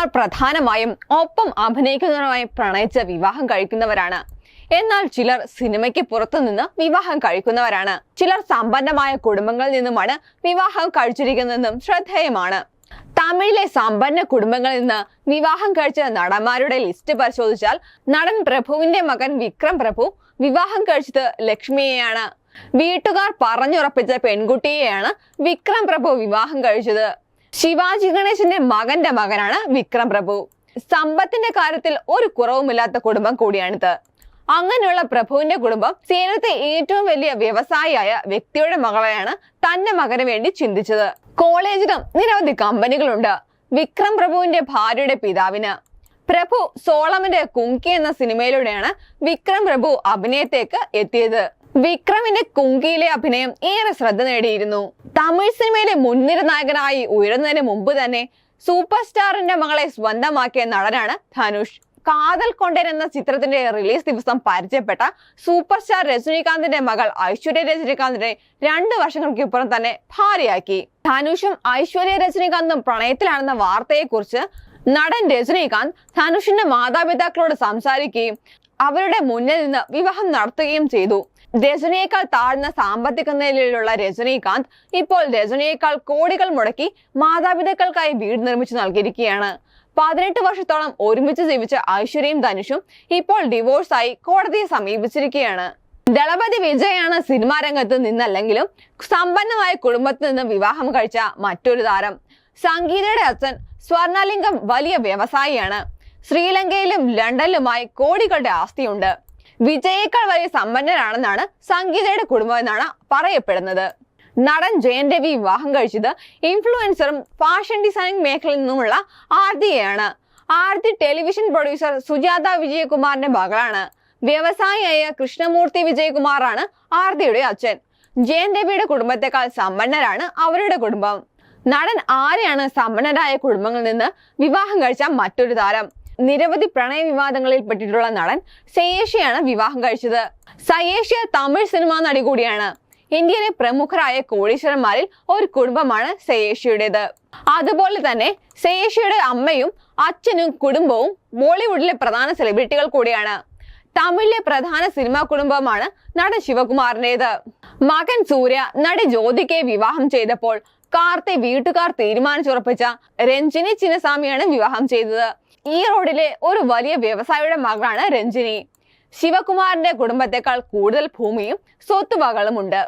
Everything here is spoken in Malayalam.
നടന്മാർ പ്രധാനമായും ഒപ്പം അഭിനയിക്കുന്നവരുമായി പ്രണയിച്ച് വിവാഹം കഴിക്കുന്നവരാണ്. എന്നാൽ ചിലർ സിനിമയ്ക്ക് പുറത്തുനിന്ന് വിവാഹം കഴിക്കുന്നവരാണ്. ചിലർ സമ്പന്നമായ കുടുംബങ്ങളിൽ നിന്നുമാണ് വിവാഹം കഴിച്ചിരിക്കുന്നതെന്നും ശ്രദ്ധേയമാണ്. തമിഴിലെ സമ്പന്ന കുടുംബങ്ങളിൽ നിന്ന് വിവാഹം കഴിച്ച നടന്മാരുടെ ലിസ്റ്റ് പരിശോധിച്ചാൽ നടൻ പ്രഭുവിന്റെ മകൻ വിക്രം പ്രഭു വിവാഹം കഴിച്ചത് ലക്ഷ്മിയെയാണ്. വീട്ടുകാർ പറഞ്ഞുറപ്പിച്ച പെൺകുട്ടിയെയാണ് വിക്രം പ്രഭു വിവാഹം കഴിച്ചത്. ശിവാജി ഗണേശന്റെ മകന്റെ മകനാണ് വിക്രം പ്രഭു. സമ്പത്തിന്റെ കാര്യത്തിൽ ഒരു കുറവുമില്ലാത്ത കുടുംബം കൂടിയാണിത്. അങ്ങനെയുള്ള പ്രഭുവിന്റെ കുടുംബം സേനത്തെ ഏറ്റവും വലിയ വ്യവസായിയായ വ്യക്തിയുടെ മകളെയാണ് തന്റെ മകന് വേണ്ടി ചിന്തിച്ചത്. കോളേജിലും നിരവധി കമ്പനികളുണ്ട്. വിക്രം പ്രഭുവിന്റെ ഭാര്യയുടെ പിതാവിന്. പ്രഭു സോളമന്റെ കുങ്കി എന്ന സിനിമയിലൂടെയാണ് വിക്രം പ്രഭു അഭിനയത്തേക്ക് എത്തിയത്. വിക്രമിന്റെ കുങ്കിയിലെ അഭിനയം ഏറെ ശ്രദ്ധ നേടിയിരുന്നു. തമിഴ് സിനിമയിലെ മുൻനിര നായകനായി ഉയരുന്നതിന് മുമ്പ് തന്നെ സൂപ്പർ സ്റ്റാറിന്റെ മകളെ സ്വന്തമാക്കിയ നടനാണ് ധനുഷ്. കാതൽ കൊണ്ടൻ എന്ന ചിത്രത്തിന്റെ റിലീസ് ദിവസം പരിചയപ്പെട്ട സൂപ്പർ സ്റ്റാർ രജനീകാന്തിന്റെ മകൾ ഐശ്വര്യ രജനീകാന്തിനെ രണ്ടു വർഷങ്ങൾക്കിപ്പുറം തന്നെ ഭാര്യയാക്കി. ധനുഷും ഐശ്വര്യ രജനീകാന്തും പ്രണയത്തിലാണെന്ന വാർത്തയെക്കുറിച്ച് നടൻ രജനീകാന്ത് ധനുഷിന്റെ മാതാപിതാക്കളോട് സംസാരിക്കുകയും അവരുടെ മുന്നിൽ നിന്ന് വിവാഹം നടത്തുകയും ചെയ്തു. രജനിയേക്കാൾ താഴ്ന്ന സാമ്പത്തിക നിലയിലുള്ള രജനീകാന്ത് ഇപ്പോൾ രജനിയേക്കാൾ കോടികൾ മുടക്കി മാതാപിതാക്കൾക്കായി വീട് നിർമ്മിച്ചു നൽകിയിരിക്കുകയാണ്. പതിനെട്ട് വർഷത്തോളം ഒരുമിച്ച് ജീവിച്ച ഐശ്വര്യയും ധനുഷും ഇപ്പോൾ ഡിവോഴ്സായി കോടതിയെ സമീപിച്ചിരിക്കുകയാണ്. ദളപതി വിജയാണ് സിനിമാ രംഗത്ത് നിന്നല്ലെങ്കിലും സമ്പന്നമായ കുടുംബത്തിൽ നിന്ന് വിവാഹം കഴിച്ച മറ്റൊരു താരം. സംഗീതയുടെ അച്ഛൻ സ്വർണലിംഗം വലിയ വ്യവസായിയാണ്. ശ്രീലങ്കയിലും ലണ്ടനിലുമായി കോടികളുടെ ആസ്തിയുണ്ട്. വിജയേക്കാൾ വലിയ സമ്പന്നരാണെന്നാണ് സംഗീതയുടെ കുടുംബം എന്നാണ് പറയപ്പെടുന്നത്. നടൻ ജയൻ രവി വിവാഹം കഴിച്ചത് ഇൻഫ്ലുവൻസറും ഫാഷൻ ഡിസൈനിങ് മേഖലയിൽ നിന്നുമുള്ള ആർതിയാണ് ആർതി ടെലിവിഷൻ പ്രൊഡ്യൂസർ സുജാത വിജയകുമാറിന്റെ മകളാണ്. വ്യവസായിയായ കൃഷ്ണമൂർത്തി വിജയകുമാറാണ് ആർതിയുടെ അച്ഛൻ. ജയൻ രവിയുടെ കുടുംബത്തെക്കാൾ സമ്പന്നരാണ് അവരുടെ കുടുംബം. നടൻ ആരെയാണ് സമ്പന്നരായ കുടുംബങ്ങളിൽ നിന്ന് വിവാഹം കഴിച്ച മറ്റൊരു താരം. നിരവധി പ്രണയ വിവാദങ്ങളിൽ പെട്ടിട്ടുള്ള നടൻ സയേഷിയാണ് വിവാഹം കഴിച്ചത്. സയേഷ്യ തമിഴ് സിനിമാ നടി കൂടിയാണ്. ഇന്ത്യയിലെ പ്രമുഖരായ കോടീശ്വരന്മാരിൽ ഒരു കുടുംബമാണ് സയേഷിയുടേത് അതുപോലെ തന്നെ സയേഷിയുടെ അമ്മയും അച്ഛനും കുടുംബവും ബോളിവുഡിലെ പ്രധാന സെലിബ്രിറ്റികൾ കൂടിയാണ്. തമിഴിലെ പ്രധാന സിനിമാ കുടുംബമാണ് നടൻ ശിവകുമാറിന്റേത് മകൻ സൂര്യ നടി ജ്യോതികയെ വിവാഹം ചെയ്തപ്പോൾ കാർത്തെ വീട്ടുകാർ തീരുമാനിച്ചുറപ്പിച്ച രഞ്ജിനി ചിന്നസ്വാമിയാണ് വിവാഹം ചെയ്തത്. ഈ റോഡിലെ ഒരു വലിയ വ്യവസായിയുടെ മകളാണ് രഞ്ജിനി. ശിവകുമാറിന്റെ കുടുംബത്തെക്കാൾ കൂടുതൽ ഭൂമിയും സ്വത്തുവകളും ഉണ്ട്